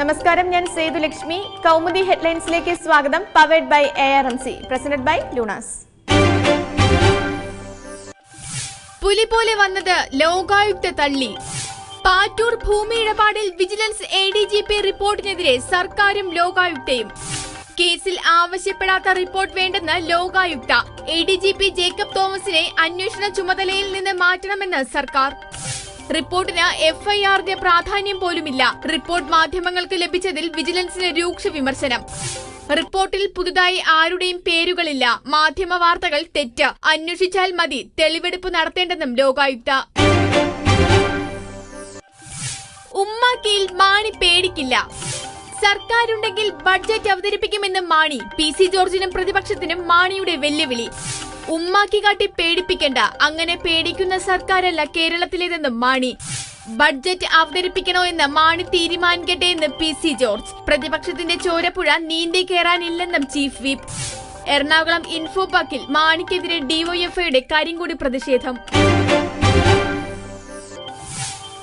നമസ്കാരം ഞാൻ സേതുലക്ഷ്മി കൗമുദി ഹെഡ്ലൈൻസിലേക്ക് സ്വാഗതം. Powered by A R M C presented by Lunas. പുലി പോലെ വന്നത് ലോകായുക്ത തള്ളി. പാറ്റൂർ ഭൂമി ഇടപാടിൽ vigilance A D G P റിപ്പോർട്ടിനെതിരെ സർക്കാരും ലോകായുക്തയും. കേസിൽ ആവശ്യപ്പെടാത്ത റിപ്പോർട്ട് വേണ്ടെന്ന് Lokayukta. A D G P Jacob തോമസിനെ അന്വേഷണ ചുമതലയിൽ നിന്ന് മാറ്റണമെന്ന് സർക്കാർ. റിപ്പോർട്ടിന് എഫ്ഐആറിന്റെ പ്രാധാന്യം പോലുമില്ല. റിപ്പോർട്ട് മാധ്യമങ്ങൾക്ക് ലഭിച്ചതിൽ വിജിലൻസിന് രൂക്ഷ വിമർശനം. റിപ്പോർട്ടിൽ പുതുതായി ആരുടെയും പേരുകളില്ല. മാധ്യമ വാർത്തകൾ തെറ്റ്. അന്വേഷിച്ചാൽ മതി. തെളിവെടുപ്പ് നടത്തേണ്ടെന്നും ലോകായുക്ത. ഉമ്മാക്കിയിൽ മാണി പേടിക്കില്ല. സർക്കാരുണ്ടെങ്കിൽ ബഡ്ജറ്റ് അവതരിപ്പിക്കുമെന്നും മാണി. പി സി ജോർജിനും പ്രതിപക്ഷത്തിനും മാണിയുടെ വെല്ലുവിളി. ഉമ്മാക്കി കാട്ടി പേടിപ്പിക്കണ്ട. അങ്ങനെ പേടിക്കുന്ന സർക്കാരല്ല കേരളത്തിലേതെന്ന് മാണി. ബഡ്ജറ്റ് അവതരിപ്പിക്കണോ എന്ന് മാണി തീരുമാനിക്കട്ടെ എന്ന് പി സി ജോർജ്. പ്രതിപക്ഷത്തിന്റെ ചോരപ്പുഴ നീന്തി കയറാനില്ലെന്നും ചീഫ് വിപ്പ്. എറണാകുളം ഇൻഫോ പാക്കിൽ മാണിക്കെതിരെ ഡിവൈഎഫ്ഐയുടെ കരിങ്കൂടി പ്രതിഷേധം.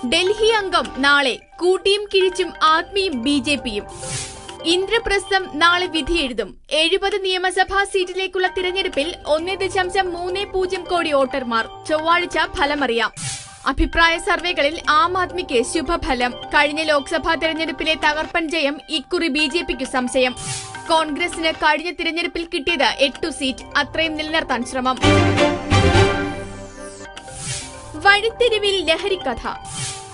ഡൽഹി അംഗം നാളെ കൂട്ടിയും കിഴിച്ചും ആത്മീയും ബി ജെ പിയും. ഇന്ദ്രപ്രസ്ഥം നാളെ വിധിയെഴുതും എഴുപത് നിയമസഭാ സീറ്റിലേക്കുള്ള തിരഞ്ഞെടുപ്പിൽ ഒന്ന് ദശാംശം മൂന്ന് പൂജ്യം കോടി വോട്ടർമാർ. ചൊവ്വാഴ്ച ഫലമറിയാം. അഭിപ്രായ സർവേകളിൽ ആം ആദ്മിക്ക് ശുഭഫലം. കഴിഞ്ഞ ലോക്സഭാ തെരഞ്ഞെടുപ്പിലെ തകർപ്പൻ ജയം ഇക്കുറി ബി ജെ പിക്ക് സംശയം. കോൺഗ്രസിന് കഴിഞ്ഞ തിരഞ്ഞെടുപ്പിൽ കിട്ടിയത് എട്ടു സീറ്റ്. അത്രയും നിലനിർത്താൻ ശ്രമം. വഴിത്തിരിവിൽ ലഹരിക്കഥ.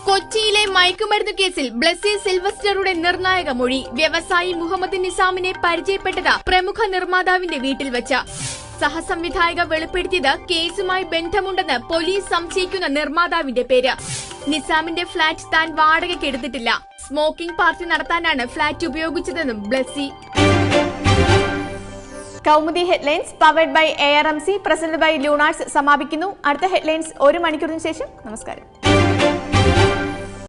കൊച്ചിയിലെ മയക്കുമരുന്ന് കേസിൽ ബ്ലസ്സി സിൽവസ്റ്ററുടെ നിർണായക മൊഴി വ്യവസായി മുഹമ്മദ് നിസാമിനെ പരിചയപ്പെട്ടത് പ്രമുഖ നിർമ്മാതാവിന്റെ വീട്ടിൽ വെച്ച്. സഹസംവിധായക വെളിപ്പെടുത്തിയത് കേസുമായി ബന്ധമുണ്ടെന്ന് പോലീസ് സംശയിക്കുന്ന നിർമ്മാതാവിന്റെ പേര്. നിസാമിന്റെ ഫ്ളാറ്റ് താൻ വാടകയ്ക്ക് എടുത്തിട്ടില്ല. സ്മോക്കിംഗ് പാർട്ടി നടത്താനാണ് flat ഉപയോഗിച്ചതെന്നും Blessy Kaumudi headlines powered by A R M C present by Lunas സമാപിക്കുന്നു. അടുത്ത ഹെഡ്ലൈൻസ് ഒരു മണിക്കൂറിന് ശേഷം. നമസ്കാരം.